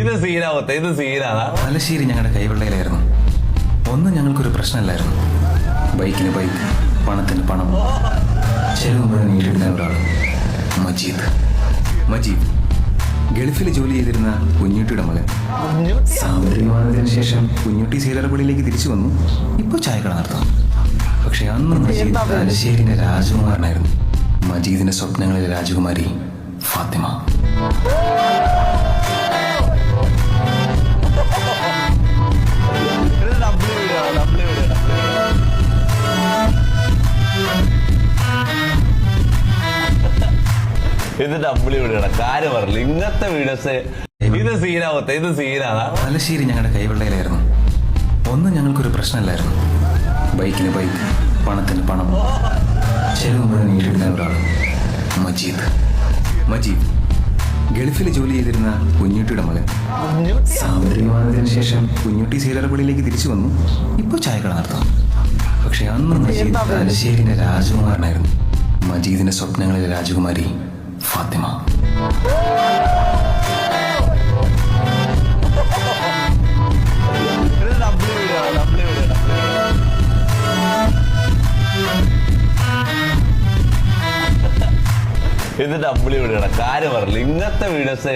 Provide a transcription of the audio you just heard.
ഇത് സീനാവത്തെ ഇത് സീനാണ്. തലശ്ശേരി ഞങ്ങളുടെ കൈവെള്ളയിലായിരുന്നു. ഒന്നും ഞങ്ങൾക്കൊരു പ്രശ്നമല്ലായിരുന്നു. ബൈക്കിന് ബൈക്ക് പണത്തിന് പണം. ചെലവ് മുഴുവൻ നേരിടുന്ന ഒരാൾ മജീദ്. മജീദ് ഗൾഫിൽ ജോലി ചെയ്തിരുന്ന കുഞ്ഞുട്ടിയുടെ മകൻ. സാമ്പത്തികമായതിനു ശേഷം കുഞ്ഞുട്ടി സീലറപ്പള്ളിയിലേക്ക് തിരിച്ചു വന്നു. ഇപ്പോൾ ചായക്കട നടത്തുന്നു പക്ഷെ അന്ന് മജീദ് തലശ്ശേരിന്റെ രാജകുമാരനായിരുന്നു. മജീദിന്റെ സ്വപ്നങ്ങളിലെ രാജകുമാരി ഫാത്തിമ. ഇത് അമ്പിളി വിടണം കാര്യം പറഞ്ഞില്ല? ഇങ്ങനത്തെ വീഡിയോസ് ഇത് സീനാവത്തെ ഇത് സീനാണ് തലശ്ശേരി ഞങ്ങളുടെ കൈവെള്ളയിലായിരുന്നു. ഒന്നും ഞങ്ങൾക്കൊരു പ്രശ്നമല്ലായിരുന്നു. ബൈക്കിന് ബൈക്ക് പണത്തിന് പണം. ചെലവ് മുഴുവൻ നേരിടുന്ന ഒരാൾ മജീദ്. മജീദ് ഗൾഫിൽ ജോലി ചെയ്തിരുന്ന കുഞ്ഞുട്ടിയുടെ മകൻ. സാമ്പത്തികമാനതിനു ശേഷം കുഞ്ഞുട്ടി സീലറപ്പള്ളിയിലേക്ക് തിരിച്ചു വന്നു. ഇപ്പോൾ ചായക്കട നടത്തുന്നു പക്ഷെ അന്ന് മജീദ് തലശ്ശേരിന്റെ രാജകുമാരനായിരുന്നു. മജീദിന്റെ സ്വപ്നങ്ങളിലെ രാജകുമാരി വീഡിയോ ഇത് ഡബിൾ വീഡിയോ കാര്യം പറഞ്ഞില്ല ഇങ്ങനത്തെ വീഡിയോസ്